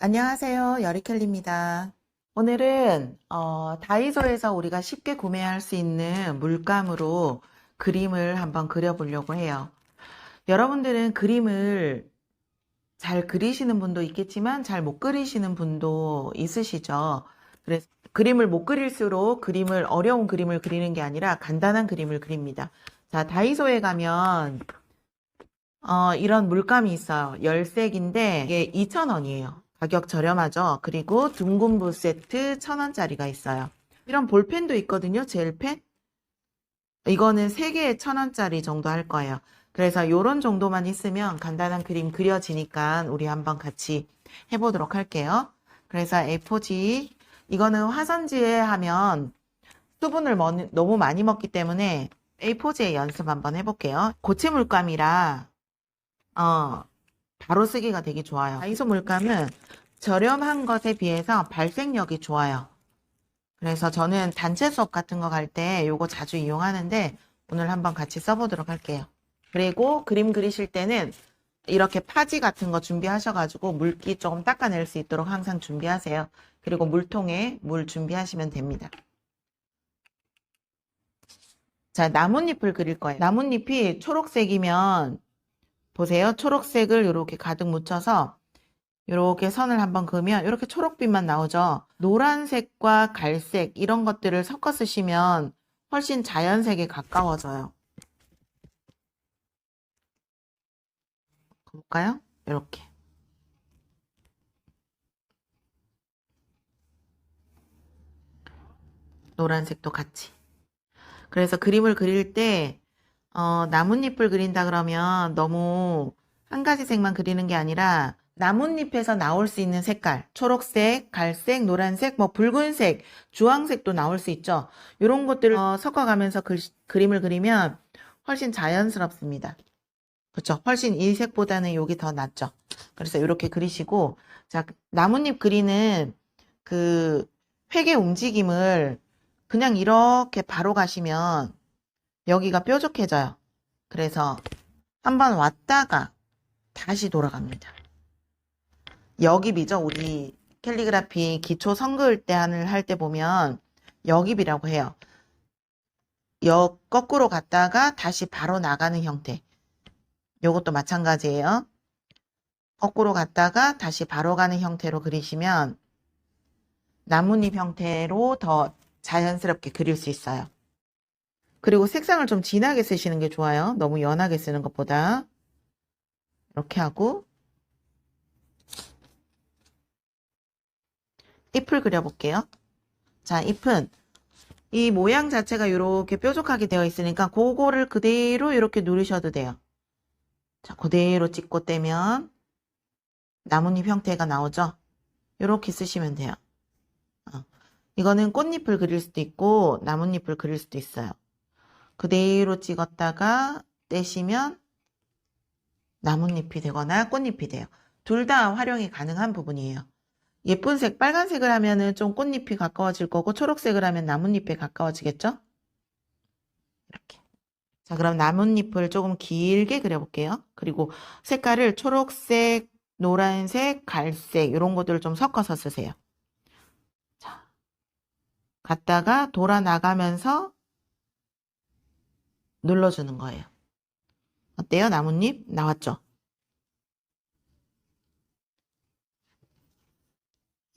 안녕하세요. 여리켈리입니다. 오늘은 어, 다이소에서 우리가 쉽게 구매할 수 있는 물감으로 그림을 한번 그려보려고 해요. 여러분들은 그림을 잘 그리시는 분도 있겠지만 잘 못 그리시는 분도 있으시죠. 그래서 그림을 못 그릴수록 그림을 어려운 그림을 그리는 게 아니라 간단한 그림을 그립니다. 자, 다이소에 가면 어, 이런 물감이 있어요. 열색인데 이게 2,000원이에요. 가격 저렴하죠. 그리고 둥근부 세트 1,000원짜리가 있어요. 이런 볼펜도 있거든요. 젤펜. 이거는 3개에 1,000원짜리 정도 할 거예요. 그래서 이런 정도만 있으면 간단한 그림 그려지니까 우리 한번 같이 해보도록 할게요. 그래서 A4지 이거는 화선지에 하면 수분을 먹- 너무 많이 먹기 때문에 A4지에 연습 한번 해볼게요. 고체 물감이라 어, 바로 쓰기가 되게 좋아요. 다이소 물감은 저렴한 것에 비해서 발색력이 좋아요. 그래서 저는 단체 수업 같은 거 갈때 요거 자주 이용하는데 오늘 한번 같이 써보도록 할게요. 그리고 그림 그리실 때는 이렇게 파지 같은 거 준비하셔가지고 물기 조금 닦아낼 수 있도록 항상 준비하세요. 그리고 물통에 물 준비하시면 됩니다. 자, 나뭇잎을 그릴 거예요. 나뭇잎이 초록색이면 보세요. 초록색을 이렇게 가득 묻혀서 이렇게 선을 한번 그으면 이렇게 초록빛만 나오죠. 노란색과 갈색 이런 것들을 섞어 쓰시면 훨씬 자연색에 가까워져요. 볼까요? 이렇게. 노란색도 같이. 그래서 그림을 그릴 때 어, 나뭇잎을 그린다 그러면 너무 한 가지 색만 그리는 게 아니라 나뭇잎에서 나올 수 있는 색깔, 초록색, 갈색, 노란색, 뭐 붉은색, 주황색도 나올 수 있죠. 이런 것들을 어, 섞어가면서 글, 그림을 그리면 훨씬 자연스럽습니다. 그렇죠? 훨씬 이 색보다는 여기 더 낫죠. 그래서 이렇게 그리시고 자 나뭇잎 그리는 그 획의 움직임을 그냥 이렇게 바로 가시면 여기가 뾰족해져요. 그래서 한번 왔다가 다시 돌아갑니다. 여깁이죠. 우리 캘리그라피 기초 때 하는 할때 보면 여깁이라고 해요. 역 거꾸로 갔다가 다시 바로 나가는 형태. 요것도 마찬가지예요. 거꾸로 갔다가 다시 바로 가는 형태로 그리시면 나뭇잎 형태로 더 자연스럽게 그릴 수 있어요. 그리고 색상을 좀 진하게 쓰시는 게 좋아요. 너무 연하게 쓰는 것보다. 이렇게 하고 잎을 그려볼게요. 자, 잎은 이 모양 자체가 이렇게 뾰족하게 되어 있으니까 그거를 그대로 이렇게 누르셔도 돼요. 자, 그대로 찍고 떼면 나뭇잎 형태가 나오죠? 이렇게 쓰시면 돼요. 어. 이거는 꽃잎을 그릴 수도 있고 나뭇잎을 그릴 수도 있어요. 그대로 찍었다가 떼시면 나뭇잎이 되거나 꽃잎이 돼요. 둘 다 활용이 가능한 부분이에요. 예쁜 색, 빨간색을 하면은 좀 꽃잎이 가까워질 거고, 초록색을 하면 나뭇잎에 가까워지겠죠? 이렇게. 자, 그럼 나뭇잎을 조금 길게 그려볼게요. 그리고 색깔을 초록색, 노란색, 갈색, 이런 것들을 좀 섞어서 쓰세요. 자, 갔다가 돌아 나가면서 눌러주는 거예요. 어때요? 나뭇잎 나왔죠?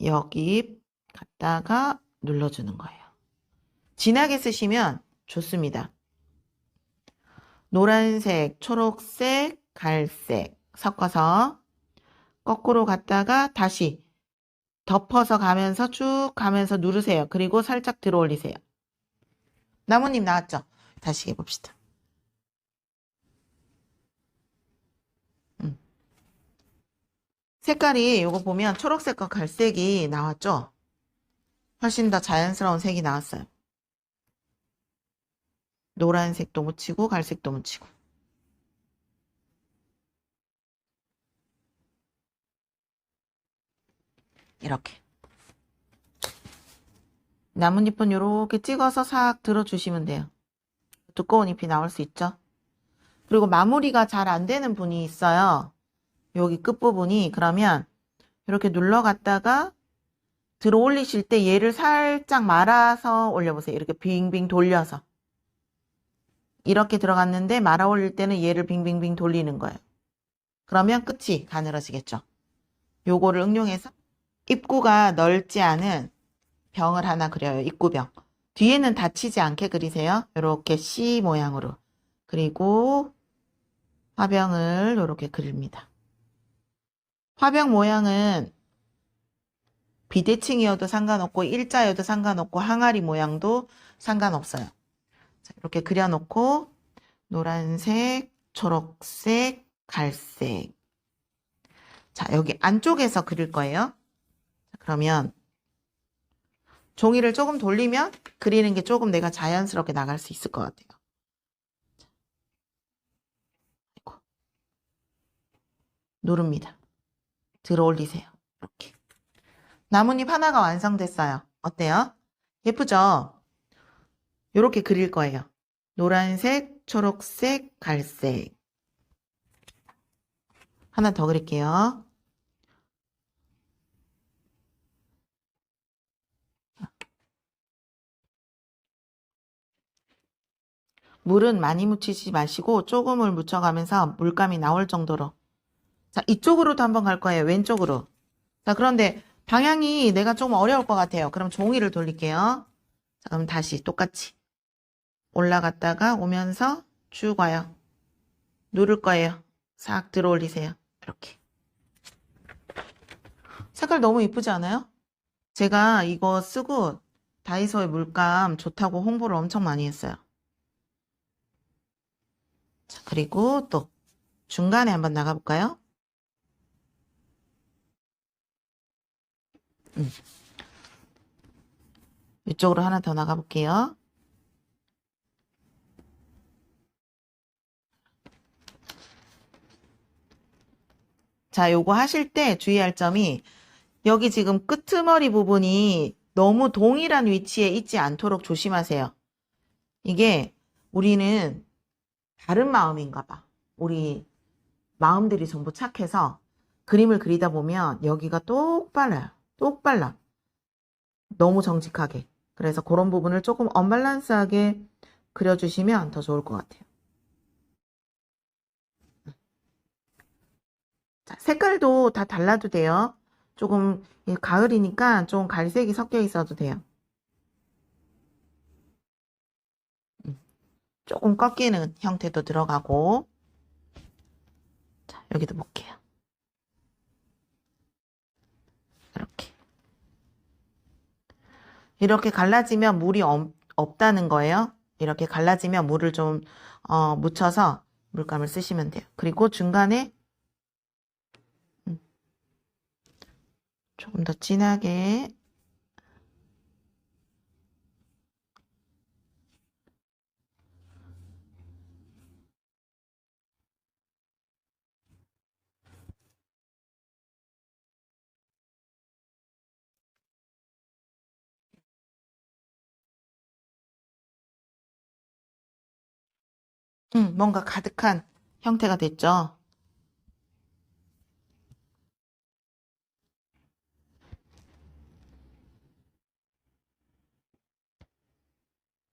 여기 갔다가 눌러주는 거예요. 진하게 쓰시면 좋습니다. 노란색, 초록색, 갈색 섞어서 거꾸로 갔다가 다시 덮어서 가면서 쭉 가면서 누르세요. 그리고 살짝 들어 올리세요. 나뭇잎 나왔죠? 다시 해봅시다. 색깔이 이거 보면 초록색과 갈색이 나왔죠? 훨씬 더 자연스러운 색이 나왔어요. 노란색도 묻히고 갈색도 묻히고. 이렇게. 나뭇잎은 이렇게 찍어서 싹 들어주시면 돼요. 두꺼운 잎이 나올 수 있죠. 그리고 마무리가 잘 안 되는 분이 있어요. 여기 끝부분이 그러면 이렇게 눌러갔다가 들어 올리실 때 얘를 살짝 말아서 올려보세요. 이렇게 빙빙 돌려서. 이렇게 들어갔는데 말아 올릴 때는 얘를 빙빙빙 돌리는 거예요. 그러면 끝이 가늘어지겠죠. 요거를 응용해서 입구가 넓지 않은 병을 하나 그려요. 입구병. 뒤에는 닫히지 않게 그리세요. 이렇게 C 모양으로. 그리고 화병을 이렇게 그립니다. 화병 모양은 비대칭이어도 상관없고 일자여도 상관없고 항아리 모양도 상관없어요. 자, 이렇게 그려놓고 노란색, 초록색, 갈색. 자, 여기 안쪽에서 그릴 거예요. 자, 그러면 종이를 조금 돌리면 그리는 게 조금 내가 자연스럽게 나갈 수 있을 것 같아요. 누릅니다. 들어 올리세요. 이렇게. 나뭇잎 하나가 완성됐어요. 어때요? 예쁘죠? 이렇게 그릴 거예요. 노란색, 초록색, 갈색. 하나 더 그릴게요. 물은 많이 묻히지 마시고 조금을 묻혀가면서 물감이 나올 정도로. 자, 이쪽으로도 한번 갈 거예요. 왼쪽으로. 자, 그런데 방향이 내가 좀 어려울 것 같아요. 그럼 종이를 돌릴게요. 자, 그럼 다시 똑같이 올라갔다가 오면서 쭉 와요. 누를 거예요. 싹 들어 올리세요. 이렇게. 색깔 너무 이쁘지 않아요? 제가 이거 쓰고 다이소의 물감 좋다고 홍보를 엄청 많이 했어요. 자, 그리고 또 중간에 한번 나가볼까요? 음. 이쪽으로 하나 더 나가 볼게요. 자, 요거 하실 때 주의할 점이 여기 지금 끄트머리 부분이 너무 동일한 위치에 있지 않도록 조심하세요. 이게 우리는 다른 마음인가 봐. 우리 마음들이 전부 착해서 그림을 그리다 보면 여기가 똑발라요. 똑발라. 너무 정직하게. 그래서 그런 부분을 조금 언밸런스하게 그려주시면 더 좋을 것 같아요. 자, 색깔도 다 달라도 돼요. 조금 예, 가을이니까 좀 갈색이 섞여 있어도 돼요. 음, 조금 꺾이는 형태도 들어가고 자, 여기도 볼게요. 이렇게 이렇게 갈라지면 물이 없, 없다는 거예요. 이렇게 갈라지면 물을 좀 어, 묻혀서 물감을 쓰시면 돼요. 그리고 중간에 음, 조금 더 진하게 음, 뭔가 가득한 형태가 됐죠.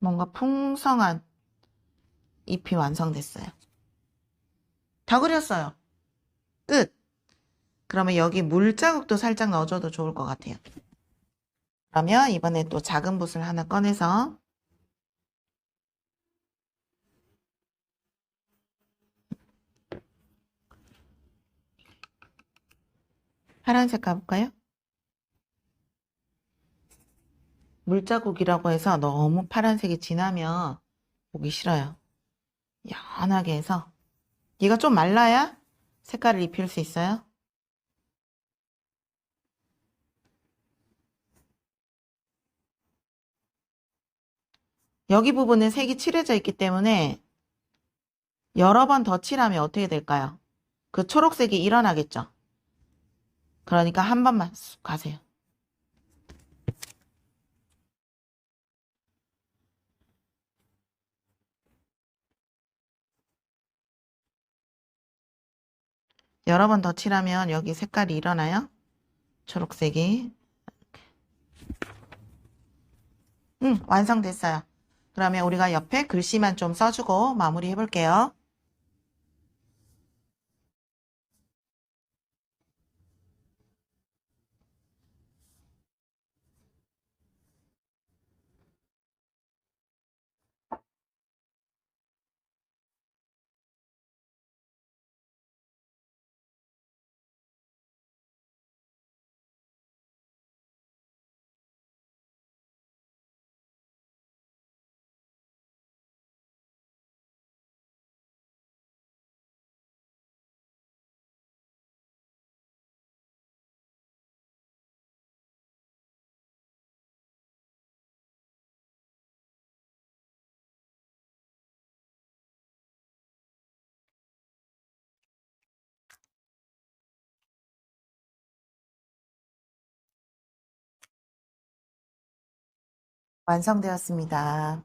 뭔가 풍성한 잎이 완성됐어요. 다 그렸어요. 끝. 그러면 여기 물자국도 살짝 넣어줘도 좋을 것 같아요. 그러면 이번에 또 작은 붓을 하나 꺼내서 파란색 가볼까요? 물자국이라고 해서 너무 파란색이 진하면 보기 싫어요. 연하게 해서 얘가 좀 말라야 색깔을 입힐 수 있어요. 여기 부분은 색이 칠해져 있기 때문에 여러 번 더 칠하면 어떻게 될까요? 그 초록색이 일어나겠죠? 그러니까 한 번만 쑥 가세요. 여러 번 더 칠하면 여기 색깔이 일어나요. 초록색이. 응, 완성됐어요. 그러면 우리가 옆에 글씨만 좀 써주고 마무리 해볼게요. 완성되었습니다.